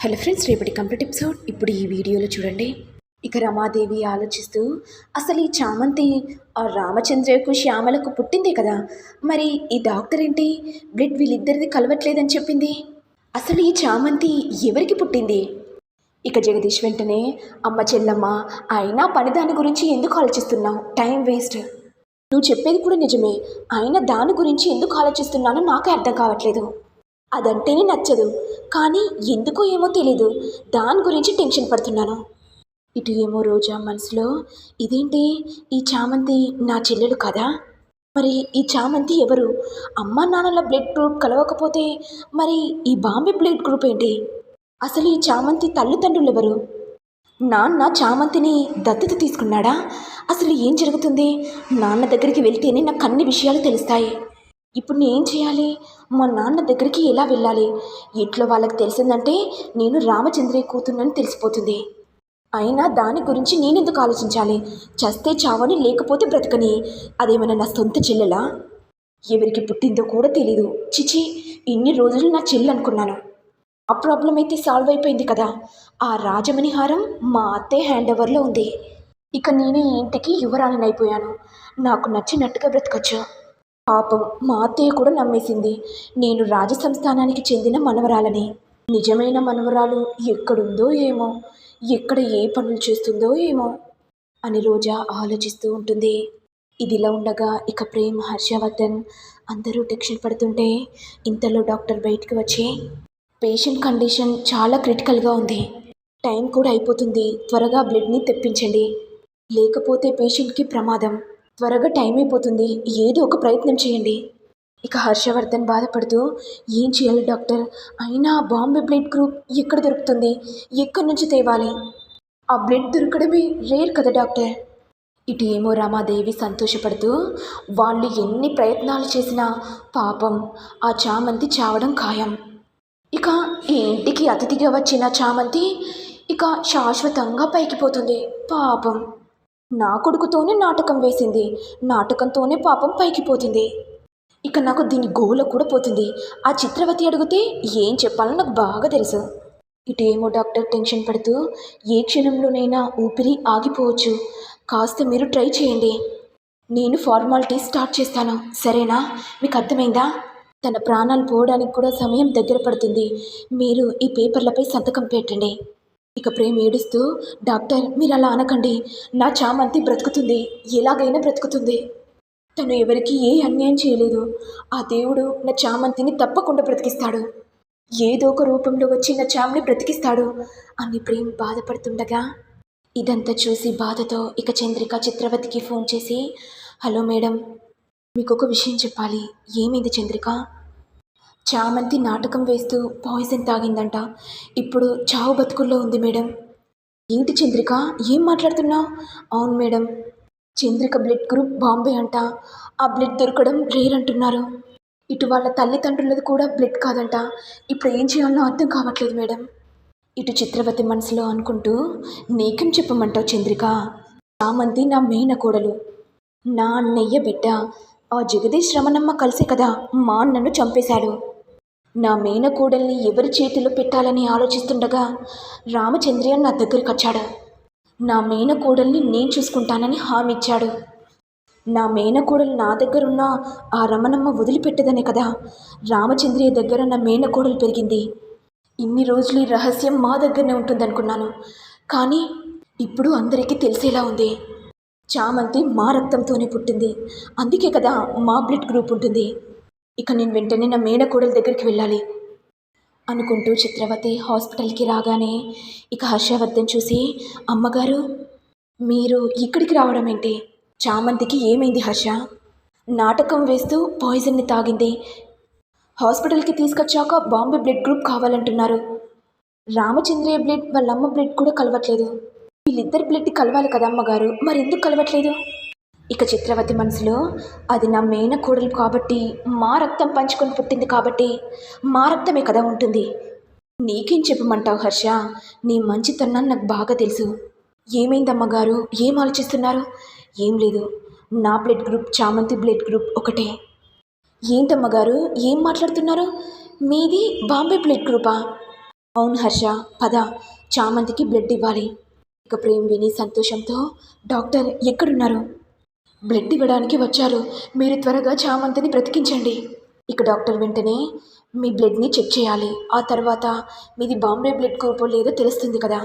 Hello friends రేపటి complete episode. ఇప్పుడు ఈ వీడియోలో చూడండి. ఇక రమాదేవి ఆలోచిస్తూ అసలు ఈ చామంతి ఆ రామచంద్రకు శ్యామలకు పుట్టిందే కదా? మరి ఈ డాక్టర్ ఏంటి? బ్లడ్ వీళ్ళిద్దరిది కలవట్లేదని చెప్పింది. అసలు ఈ చామంతి ఎవరికి పుట్టింది? ఇక జగదీష్ వెంటనే అమ్మ చెల్లమ్మ అయినా పని దాని గురించి ఎందుకు ఆలోచిస్తున్నావు? Time waste. నువ్వు చెప్పేది కూడా నిజమే. అయినా దాని గురించి ఎందుకు ఆలోచిస్తున్నానో నాకు అర్థం కావట్లేదు. అదంటేనే నచ్చదు. కానీ ఎందుకో ఏమో తెలీదు. దాని గురించి టెన్షన్ పడుతున్నాను. ఇటు ఏమో రోజా మనసులో ఇదేంటి? ఈ చామంతి నా చెల్లెలు కదా? మరి ఈ చామంతి ఎవరు? అమ్మా నాన్నల బ్లడ్ గ్రూప్ కలవకపోతే మరి ఈ బాంబే బ్లడ్ గ్రూప్ ఏంటి? అసలు ఈ చామంతి తల్లిదండ్రులు ఎవరు? నాన్న చామంతిని దత్తత తీసుకున్నాడా? అసలు ఏం జరుగుతుంది? నాన్న దగ్గరికి వెళ్తేనే నాకు అన్ని విషయాలు తెలుస్తాయి. ఇప్పుడు నేను ఏం చేయాలి? మా నాన్న దగ్గరికి ఎలా వెళ్ళాలి? ఇంట్లో వాళ్ళకి తెలిసిందంటే నేను రామచంద్రయ్య కూతున్నని తెలిసిపోతుంది. అయినా దాని గురించి నేనెందుకు ఆలోచించాలి? చస్తే చావని లేకపోతే బ్రతకని. అదేమైనా నా సొంత చెల్లెలా? ఎవరికి పుట్టిందో కూడా తెలీదు. చిచి ఇన్ని రోజులు నా చెల్లి అనుకున్నాను. ఆ ప్రాబ్లం అయితే సాల్వ్ అయిపోయింది కదా. ఆ రాజమణి హారం మా అత్తే హ్యాండ్ ఓవర్లో ఉంది. ఇక నేను ఈ ఇంటికి యువరాణిని అయిపోయాను నాకు నచ్చినట్టుగా బ్రతకచ్చు. పాపం మా అత్తయ్య కూడా నమ్మేసింది. నేను రాజసంస్థానానికి చెందిన మనవరాలని. నిజమైన మనవరాలు ఎక్కడుందో ఏమో ఎక్కడ ఏ పనులు చేస్తుందో ఏమో అని రోజా ఆలోచిస్తూ ఉంటుంది. ఇదిలా ఉండగా ఇక ప్రేమ్ హర్షవర్ధన్ అందరూ టెన్షన్ పడుతుంటే ఇంతలో డాక్టర్ బయటికి వచ్చి పేషెంట్ కండిషన్ చాలా క్రిటికల్గా ఉంది. టైం కూడా అయిపోతుంది. త్వరగా బ్లడ్ని తెప్పించండి. లేకపోతే పేషెంట్కి ప్రమాదం. త్వరగా టైం అయిపోతుంది. ఏదో ఒక ప్రయత్నం చేయండి. ఇక హర్షవర్ధన్ బాధపడుతూ ఏం చేయాలి డాక్టర్? అయినా బాంబే బ్లడ్ గ్రూప్ ఎక్కడ దొరుకుతుంది? ఎక్కడి నుంచి తేవాలి? ఆ బ్లడ్ దొరకడమే రేర్ కదా డాక్టర్. ఇటు ఏమో రమాదేవి సంతోషపడుతూ వాళ్ళు ఎన్ని ప్రయత్నాలు చేసినా పాపం ఆ చామంతి చావడం ఖాయం. ఇక ఈ ఇంటికి అతిథిగా వచ్చిన చామంతి ఇక శాశ్వతంగా పైకి పోతుంది. పాపం. నా కొడుకుతోనే నాటకం వేసింది. నాటకంతోనే పాపం పైకి పోతుంది. ఇక నాకు దీని గోల కూడా పోతుంది. ఆ చిత్రవతి అడిగితే ఏం చెప్పాలో నాకు బాగా తెలుసు. ఇటేమో డాక్టర్ టెన్షన్ పడుతూ ఏ క్షణంలోనైనా ఊపిరి ఆగిపోవచ్చు. కాస్త మీరు ట్రై చేయండి. నేను ఫార్మాలిటీ స్టార్ట్ చేస్తాను. సరేనా? మీకు అర్థమైందా? తన ప్రాణాలు పోవడానికి కూడా సమయం దగ్గర పడుతుంది. మీరు ఈ పేపర్లపై సంతకం పెట్టండి. ఇక ప్రేమ్ ఏడుస్తూ డాక్టర్ మీరు అలా అనకండి. నా చామంతి బ్రతుకుతుంది. ఎలాగైనా బ్రతుకుతుంది. తను ఎవరికి ఏ అన్యాయం చేయలేదు. ఆ దేవుడు నా చామంతిని తప్పకుండా బ్రతికిస్తాడు. ఏదో ఒక రూపంలో వచ్చి నా చామని బ్రతికిస్తాడు అని ప్రేమ్ బాధపడుతుండగా ఇదంతా చూసి బాధతో ఇక చంద్రిక చిత్రవతికి ఫోన్ చేసి హలో మేడం మీకు ఒక విషయం చెప్పాలి. ఏమైంది చంద్రిక? చామంతి నాటకం వేస్తూ పాయిజన్ తాగిందంట. ఇప్పుడు చావు బతుకుల్లో ఉంది మేడం. ఏంటి చంద్రిక? ఏం మాట్లాడుతున్నావు? అవును madam. Chandrika blood group Bombay అంట. ఆ బ్లడ్ దొరకడం రేర్ అంటున్నారు. ఇటు వాళ్ళ తల్లిదండ్రులది కూడా బ్లడ్ కాదంట. ఇప్పుడు ఏం చేయాలో అర్థం కావట్లేదు మేడం. ఇటు చిత్రవతి మనసులో అనుకుంటూ నీకేం చెప్పమంటావు చంద్రిక? చామంతి నా మేన కోడలు. నా అన్నయ్య బిడ్డ. ఆ జగదీష్ రమణమ్మ కలిసే కదా మా అన్నను చంపేశాడు. నా మేనకోడల్ని ఎవరి చేతిలో పెట్టాలని ఆలోచిస్తుండగా రామచంద్రయ్య నా దగ్గరికి వచ్చాడు. నా మేనకోడల్ని నేను చూసుకుంటానని హామీ ఇచ్చాడు. నా మేనకోడలు నా దగ్గరున్న ఆ రమణమ్మ వదిలిపెట్టదనే కదా రామచంద్రయ్య దగ్గర నా మేనకోడలు పెరిగింది. ఇన్ని రోజులు ఈ రహస్యం మా దగ్గరనే ఉంటుందనుకున్నాను. కానీ ఇప్పుడు అందరికీ తెలిసేలా ఉంది. చామంతి మా రక్తంతోనే పుట్టింది. అందుకే కదా మా బ్లడ్ గ్రూప్ ఉంటుంది. ఇక నేను వెంటనే నా మేనకోడల దగ్గరికి వెళ్ళాలి అనుకుంటూ చిత్రవతి హాస్పిటల్కి రాగానే ఇక హర్షవర్ధన్ చూసి అమ్మగారు మీరు ఇక్కడికి రావడం ఏంటి? చామంతికి ఏమైంది హర్ష? నాటకం వేస్తూ పాయిజన్ని తాగింది. హాస్పిటల్కి తీసుకొచ్చాక బాంబే బ్లడ్ గ్రూప్ కావాలంటున్నారు. రామచంద్రయ్య బ్లడ్ వాళ్ళ అమ్మ బ్లడ్ కూడా కలవట్లేదు. వీళ్ళిద్దరి బ్లడ్ కలవాలి కదా అమ్మగారు మరి ఎందుకు కలవట్లేదు? ఇక చిత్రవతి మనసులో అది నా మేన కోడలు కాబట్టి మా రక్తం పంచుకొని పుట్టింది కాబట్టి మా రక్తమే కదా ఉంటుంది. నీకేం చెప్పమంటావు హర్ష? నీ మంచితనాన్ని నాకు బాగా తెలుసు. ఏమైందమ్మగారు ఏం ఆలోచిస్తున్నారు? ఏం లేదు. నా blood group Chamanthi blood group ఒకటే. ఏంటమ్మగారు ఏం మాట్లాడుతున్నారు? మీది బాంబే బ్లడ్ గ్రూపా? అవును హర్ష. పద చామంతికి బ్లడ్ ఇవ్వాలి. ఇక ప్రేమ్ విని సంతోషంతో డాక్టర్ ఎక్కడున్నారు? బ్లడ్ ఇవ్వడానికి వచ్చారు. మీరు త్వరగా చామంతిని బ్రతికించండి. ఇక డాక్టర్ వెంటనే మీ బ్లడ్ని చెక్ చేయాలి. ఆ తర్వాత మీది బాంబే బ్లడ్ గ్రూపో లేదో తెలుస్తుంది కదా.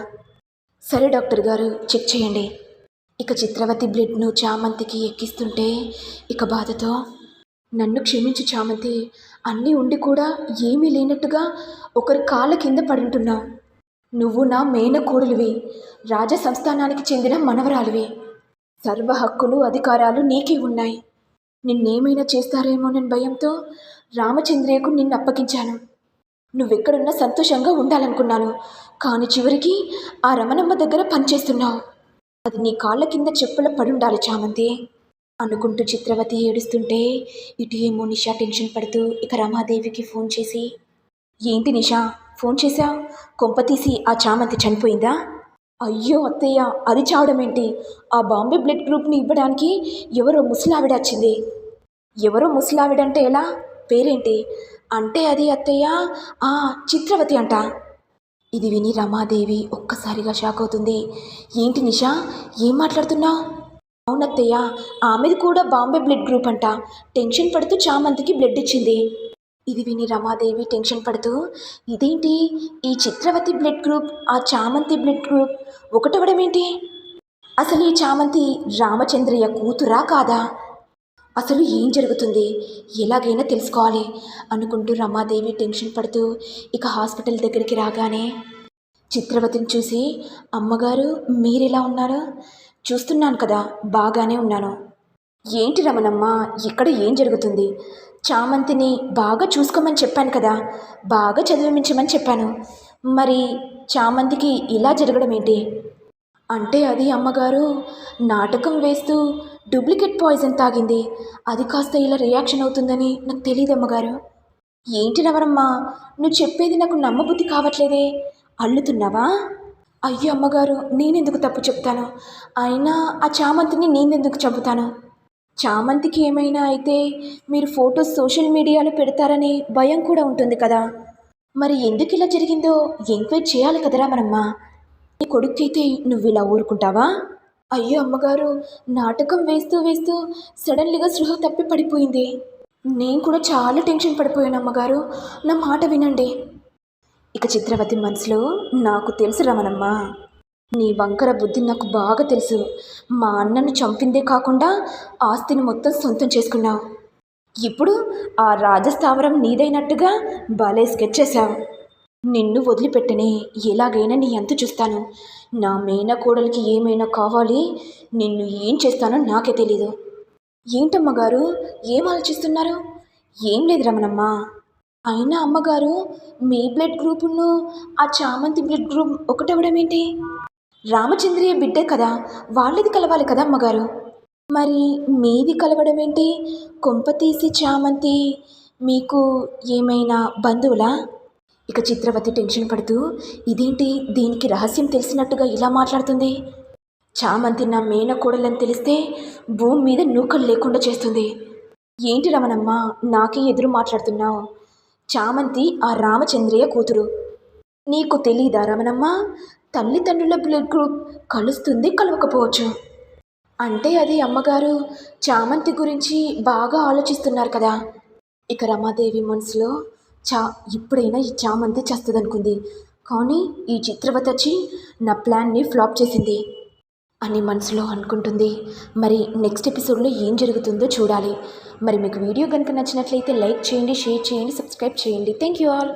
సరే డాక్టర్ గారు చెక్ చేయండి. ఇక చిత్రవతి బ్లడ్ను చామంతికి ఎక్కిస్తుంటే ఇక బాధతో నన్ను క్షమించు చామంతి అన్నీ ఉండి కూడా ఏమీ లేనట్టుగా ఒకరి కాళ్ళ కింద పడుంటున్నావు. నువ్వు నా మేనకోడలివి. రాజ సంస్థానానికి చెందిన మనవరాలివి. సర్వ హక్కులు అధికారాలు నీకే ఉన్నాయి. నిన్నేమైనా చేస్తారేమోనని భయంతో రామచంద్రయ్యకు నిన్ను అప్పగించాను నువ్వెక్కడున్నా సంతోషంగా ఉండాలనుకున్నాను. కానీ చివరికి ఆ రమణమ్మ దగ్గర పనిచేస్తున్నావు. అది నీ కాళ్ళ కింద చెప్పుల పడుండాలి చామంతి. అనుకుంటూ చిత్రవతి ఏడుస్తుంటే ఇటు ఏమో నిషా టెన్షన్ పడుతూ ఇక రమాదేవికి ఫోన్ చేసి ఏంటి నిషా ఫోన్ చేశావు? కొంపతీసి ఆ చామంతి చనిపోయిందా? అయ్యో అత్తయ్య అది చావడం ఏంటి ఆ బాంబే బ్లడ్ గ్రూప్ని ఇవ్వడానికి ఎవరో ముసలావిడ వచ్చింది. ఎవరో ముసలావిడంటే ఎలా? పేరేంటి? అంటే అది అత్తయ్య ఆ చిత్రవతి అంట. ఇది విని రమాదేవి ఒక్కసారిగా షాక్ అవుతుంది. ఏంటి నిషా ఏం మాట్లాడుతున్నావు? అవునత్తయ్య ఆమెది కూడా బాంబే బ్లడ్ గ్రూప్ అంట. టెన్షన్ పడుతూ చామంతికి బ్లడ్ ఇచ్చింది. ఇది విని రమాదేవి టెన్షన్ పడుతూ ఇదేంటి? ఈ చిత్రవతి బ్లడ్ గ్రూప్ ఆ చామంతి బ్లడ్ గ్రూప్ ఒకటవడం ఏంటి? అసలు ఈ చామంతి రామచంద్రయ్య కూతురా కాదా? అసలు ఏం జరుగుతుంది? ఎలాగైనా తెలుసుకోవాలి అనుకుంటూ రమాదేవి టెన్షన్ పడుతూ ఇక హాస్పిటల్ దగ్గరికి రాగానే చిత్రవతిని చూసి అమ్మగారు మీరెలా ఉన్నారు? చూస్తున్నాను కదా బాగానే ఉన్నాను. ఏంటి రమణమ్మ ఇక్కడ ఏం జరుగుతుంది? చామంతిని బాగా చూసుకోమని చెప్పాను కదా బాగా చదివించమని చెప్పాను. మరి చామంతికి ఇలా జరగడం ఏంటి? అంటే అది అమ్మగారు నాటకం వేస్తూ డూప్లికేట్ పాయిజన్ తాగింది. అది కాస్త ఇలా రియాక్షన్ అవుతుందని నాకు తెలియదు అమ్మగారు. ఏంటి నవరమ్మా నువ్వు చెప్పేది నాకు నమ్మబుద్ధి కావట్లేదే. అల్లుతున్నావా? అయ్యో అమ్మగారు నేనెందుకు తప్పు చెప్తాను? అయినా ఆ చామంతిని నేనెందుకు చంపుతాను? చామంతికి ఏమైనా అయితే మీరు ఫొటోస్ సోషల్ మీడియాలో పెడతారని భయం కూడా ఉంటుంది కదా. మరి ఎందుకు ఇలా జరిగిందో ఎంక్వైరీ చేయాలి కదరా మనమ్మ. నీ కొడుక్కైతే నువ్వు ఇలా ఊరుకుంటావా? అయ్యో అమ్మగారు నాటకం వేస్తూ వేస్తూ సడన్లీగా సృహ తప్పి పడిపోయింది. నేను కూడా చాలా టెన్షన్ పడిపోయాను అమ్మగారు. నా మాట వినండి. ఇక చిత్రవతి మనసులో నాకు తెలుసు రమణమ్మ నీ వంకర బుద్ధి నాకు బాగా తెలుసు. మా అన్నను చంపిందే కాకుండా ఆస్తిని మొత్తం సొంతం చేసుకున్నావు. ఇప్పుడు ఆ రాజస్థావరం నీదైనట్టుగా భలే స్కెచ్ చేశావు. నిన్ను వదిలిపెట్టనే ఎలాగైనా నీ అంతు చూస్తాను. నా మేన కోడలికి ఏమైనా కావాలి? నిన్ను ఏం చేస్తానో నాకే తెలీదు. ఏంటమ్మగారు ఏం ఆలోచిస్తున్నారు? ఏం లేదు రమణమ్మ. అయినా అమ్మగారు మీ బ్లడ్ గ్రూపును ఆ చామంతి బ్లడ్ గ్రూప్ ఒకటవడం ఏంటి? రామచంద్రయ్య బిడ్డే కదా వాళ్ళది కలవాలి కదా అమ్మగారు? మరి మీది కలవడం ఏంటి? కొంప తీసి చామంతి మీకు ఏమైనా బంధువులా? ఇక చిత్రవతి టెన్షన్ పడుతూ ఇదేంటి దీనికి రహస్యం తెలిసినట్టుగా ఇలా మాట్లాడుతుంది? చామంతి నా మేనకోడలని తెలిస్తే భూమి మీద నూకలు లేకుండా చేస్తుంది. ఏంటి రమణమ్మ నాకే ఎదురు మాట్లాడుతున్నావు? చామంతి ఆ రామచంద్రయ్య కూతురు. నీకు తెలీదా రమణమ్మ? తల్లిదండ్రుల బ్లడ్ గ్రూప్ కలుస్తుంది కలవకపోవచ్చు. అంటే అది అమ్మగారు చామంతి గురించి బాగా ఆలోచిస్తున్నారు కదా. ఇక రమాదేవి మనసులో చా ఇప్పుడైనా ఈ చామంతి చేస్తుందనుకుంది. కానీ ఈ చిత్రవత వచ్చి నా ప్లాన్ని ఫ్లాప్ చేసింది అని మనసులో అనుకుంటుంది. మరి నెక్స్ట్ ఎపిసోడ్లో ఏం జరుగుతుందో చూడాలి. మరి మీకు వీడియో కనుక నచ్చినట్లయితే లైక్ చేయండి షేర్ చేయండి సబ్స్క్రైబ్ చేయండి. Thank you all.